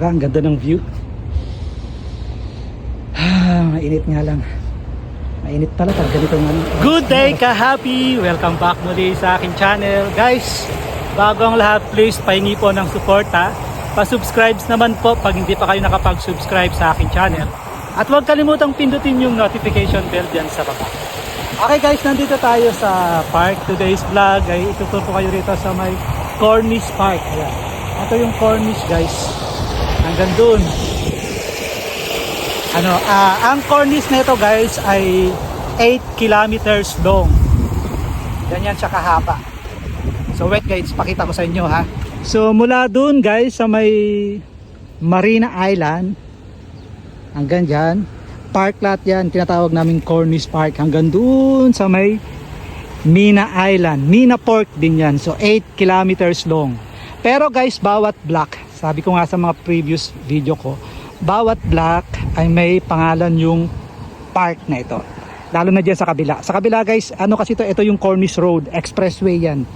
Diba? Ang ganda ng view. Ah, mainit nga lang. Mainit pala pag ganito ng ano. Good day ka happy! Welcome back muli sa aking channel. Guys, bago ang lahat, please pahingi po ng suporta. Pa-subscribe naman po pag hindi pa kayo nakapag-subscribe sa aking channel. At huwag kalimutang pindutin yung notification bell dyan sa baba. Okay guys, nandito tayo sa park. Today's vlog ay ituturo ko kayo rito sa may Cornish Park. Ayan. Ito yung Cornish guys. Hanggang dun. Ano, ah, ang Cornish na ito guys ay 8 kilometers long. Ganyan siya kahaba. So wait guys, pakita ko sa inyo ha. So mula dun guys sa may Marina Island hanggang dyan, park lot yan, tinatawag namin Cornish Park hanggang dun sa may Mina Island. Mina Port din yan. So 8 kilometers long. Pero guys, bawat block, sabi ko nga sa mga previous video ko, bawat block ay may pangalan yung park na ito. Lalo na dyan sa kabila. Sa kabila guys, ano kasi ito, ito yung Cornish Road, expressway yan.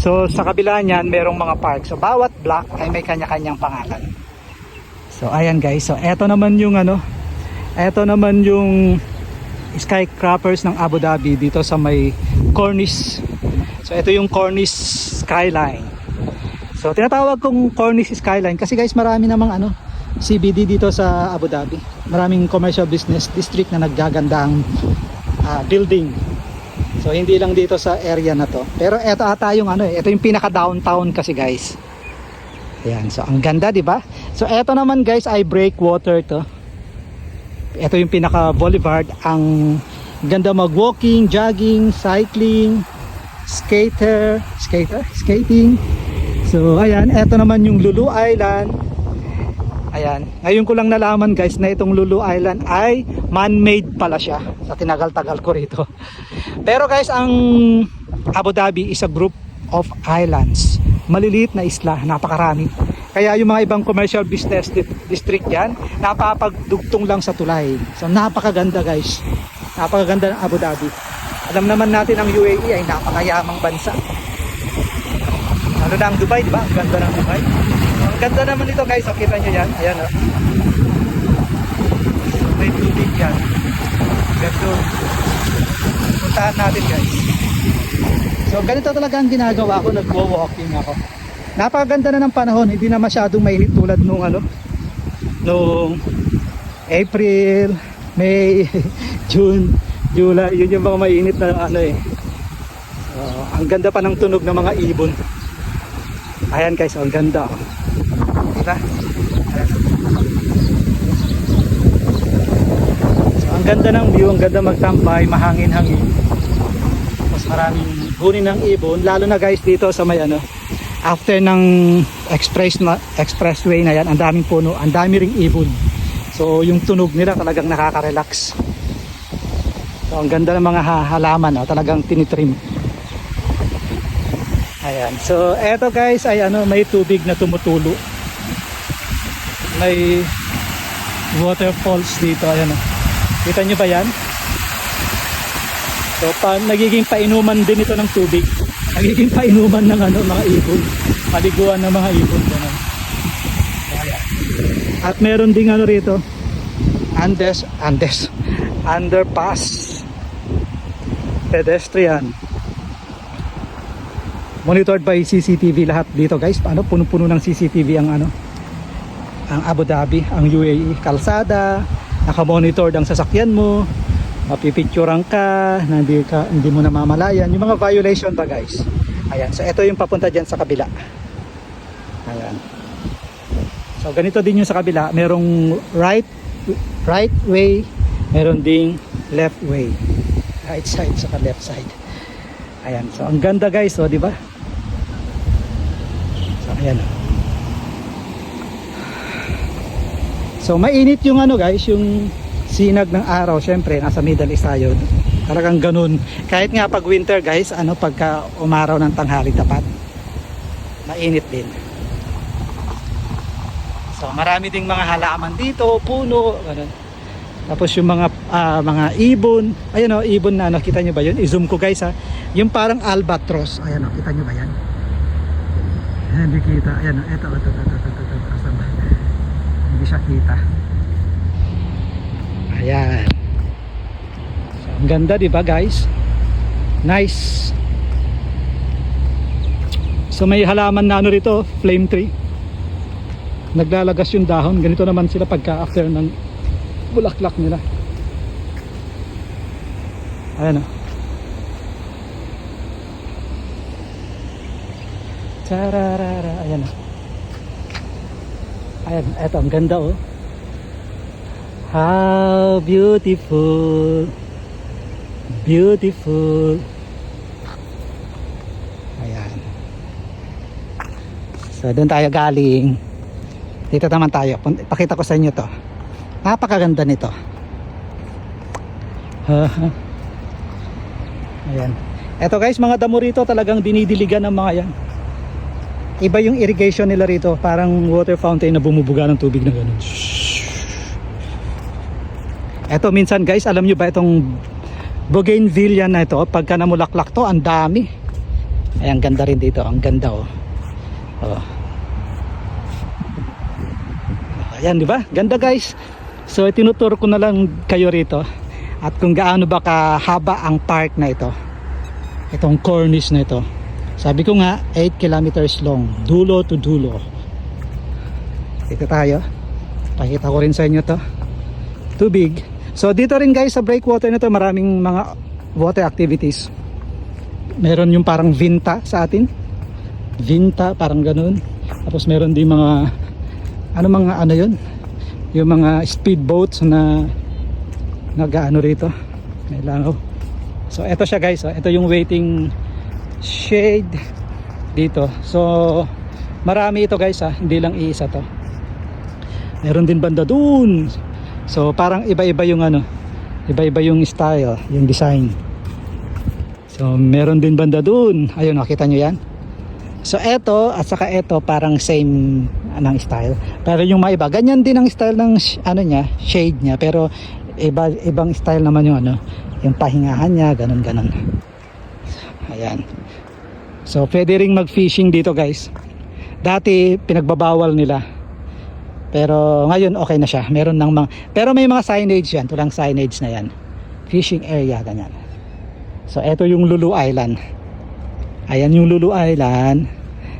So sa kabila niyan, merong mga park. So bawat block ay may kanya-kanyang pangalan. So ayan guys, so eto naman yung ano, eto naman yung skyscrapers ng Abu Dhabi dito sa may Cornish. So ito yung Cornish skyline. So tinatawag kong Cornish skyline kasi guys marami namang ano CBD dito sa Abu Dhabi. Maraming commercial business district na naggagandang ah, building. So hindi lang dito sa area na to. Pero ito ata yung ano eh, ito yung pinaka downtown kasi guys. Ayan, so ang ganda 'di ba? So ito naman guys ay breakwater to. Ito yung pinaka boulevard, ang ganda mag walking, jogging, cycling, skater, skater, skating. So ayan, ito naman yung Lulu Island. Ayan, ngayon ko lang nalaman guys na itong Lulu Island ay man-made pala siya sa tinagal-tagal ko rito. Pero guys, ang Abu Dhabi is a group of islands. Maliliit na isla, napakarami. Kaya yung mga ibang commercial business di- district yan, napapagdugtong lang sa tulay. So napakaganda guys. Napakaganda ng Abu Dhabi. Alam naman natin ang UAE ay napakayamang bansa. Ano na ang Dubai, di ba? Ang ganda ng Dubai. Ang ganda naman nito guys, so, kita nyo yan. Ayan oh. May tubig yan. Ganda. Puntahan natin guys. So ganito talaga ang ginagawa ko, nagwo-walking ako. Napakaganda na ng panahon, hindi na masyadong mainit tulad nung ano, nung April, May, June, July, yun yung mga mainit na ano eh. So, ang ganda pa ng tunog ng mga ibon. Ayan guys, ang ganda. Diba? So, ang ganda ng view, ang ganda magtambay, mahangin-hangin. Tapos maraming bunin ng ibon, lalo na guys dito sa may ano, after ng express na, expressway na yan, ang daming puno, ang dami ring ibon. So yung tunog nila talagang nakaka-relax. So ang ganda ng mga ha- halaman, oh, talagang tinitrim. Ayan. So eto guys ay ano, may tubig na tumutulo. May waterfalls dito, ayan. Kita nyo ba yan? So pa, nagiging painuman din ito ng tubig. Nagiging painuman ng ano, mga ibon. Paliguan ng mga ibon. Ganun. At meron ding ano rito. Andes, Andes. Underpass. Pedestrian. Monitored by CCTV lahat dito guys. Paano puno-puno ng CCTV ang ano? Ang Abu Dhabi, ang UAE, kalsada, naka-monitor ang sasakyan mo, mapipicturean ka, na hindi, ka, hindi mo namamalayan. Yung mga violation ba guys? Ayan, so ito yung papunta dyan sa kabila. Ayan. So ganito din yung sa kabila, merong right right way, meron ding left way. Right side sa left side. Ayan, so ang ganda guys, so di ba? Ayan. So mainit yung ano guys, yung sinag ng araw, syempre nasa Middle East tayo. Talagang ganun. Kahit nga pag winter guys, ano pagka umaraw ng tanghali tapat, mainit din. So marami ding mga halaman dito, puno, ganun. Tapos yung mga ah, mga ibon, ayun oh, ibon na nakita niyo ba 'yun? I-zoom ko guys ha. Yung parang albatros, ayun oh, kita niyo ba 'yan? Ayan, di kita. Ayan, oh, eto, eto, eto, eto, eto, eto, asan ba? makikita. Ayan. So, ang ganda, di ba guys? Nice. So may halaman na ano rito, flame tree. Naglalagas yung dahon. Ganito naman sila pagka after ng bulaklak nila. Ayan o. Tararara. Ayan. Ayan, eto, ang ganda oh. How beautiful. Beautiful. Ayan. So, doon tayo galing. Dito naman tayo. Pakita ko sa inyo to. Napakaganda nito. Ayan. Eto guys, mga damo rito talagang dinidiligan ng mga yan. Iba yung irrigation nila rito. Parang water fountain na bumubuga ng tubig na ganun. Eto minsan guys, alam nyo ba itong bougainvillea na ito, pagka namulaklak to, ang dami. Ay, ang ganda rin dito. Ang ganda oh. Oh. Ayan, di ba? Ganda guys. So, tinuturo ko na lang kayo rito at kung gaano ba kahaba ang park na ito. Itong cornice na ito. Sabi ko nga, 8 kilometers long. Dulo to dulo. Dito tayo. Pakita ko rin sa inyo to. Tubig. So, dito rin guys sa breakwater na to, maraming mga water activities. Meron yung parang vinta sa atin. Vinta, parang ganun. Tapos meron din mga ano mga ano yun yung mga speedboats na nag-ano rito may langaw so eto siya guys oh. ito yung waiting shade. Dito. So marami ito guys ha hindi lang iisa to. Meron din banda dun. So parang iba-iba yung ano iba-iba yung style yung design. So meron din banda dun. Ayun nakita nyo yan? So eto at saka eto parang same anong style. Pero yung mga iba, ganyan din ang style ng ano niya, shade niya. Pero iba ibang style naman yung ano, yung pahingahan niya, ganun ganun. Ayan. So pwede ring mag-fishing dito, guys. Dati pinagbabawal nila. Pero ngayon okay na siya. Meron ng mga pero may mga signage yan, tulang signage na yan. Fishing area ganyan. So eto yung Lulu Island. Ayan yung Lulu Island.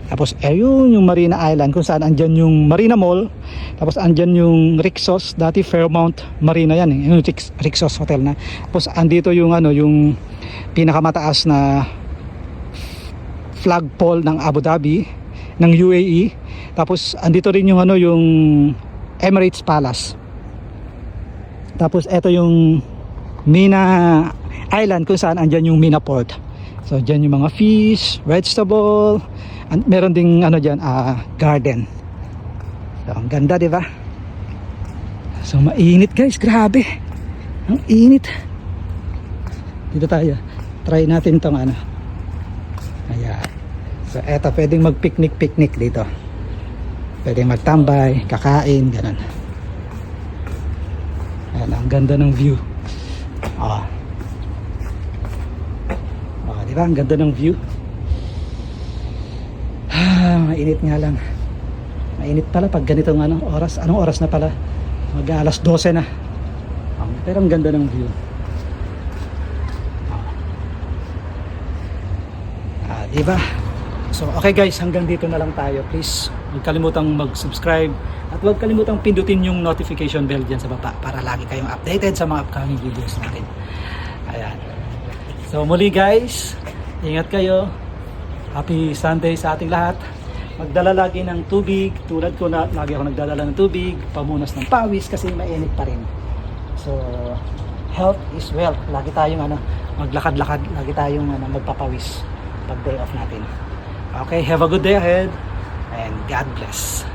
Tapos ayun yung Marina Island kung saan andyan yung Marina Mall. Tapos andyan yung Rixos, dati Fairmount Marina yan eh. Yung Rix, Rixos Hotel na. Tapos andito yung ano yung pinakamataas na flagpole ng Abu Dhabi ng UAE. Tapos andito rin yung ano yung Emirates Palace. Tapos eto yung Mina Island kung saan andyan yung Mina Port. So dyan yung mga fish, vegetable, and meron ding ano dyan, ah, garden. So ang ganda, di ba? So mainit guys, grabe. Ang init. Dito tayo. Try natin tong ano. Ayan. So eto, pwedeng mag-picnic-picnic dito. Pwedeng magtambay, kakain, ganun. Ayan, ang ganda ng view. Ah. Ah, di ba? Ang ganda ng view. Ah, mainit nga lang. Mainit pala pag ganitong ano, oras. Anong oras na pala? Mag alas 12 na. Ah, pero ang ganda ng view. Ah, di ba? So, okay guys, hanggang dito na lang tayo. Please, huwag kalimutang mag-subscribe at huwag kalimutang pindutin yung notification bell dyan sa baba para lagi kayong updated sa mga upcoming videos natin. Ayan. So, muli guys, ingat kayo. Happy Sunday sa ating lahat. Magdala lagi ng tubig. Tulad ko na, lagi ako nagdadala ng tubig. Pamunas ng pawis kasi mainit pa rin. So, health is wealth. Lagi tayong ano, maglakad-lakad. Lagi tayong ano, magpapawis pag day off natin. Okay, have a good day ahead and God bless.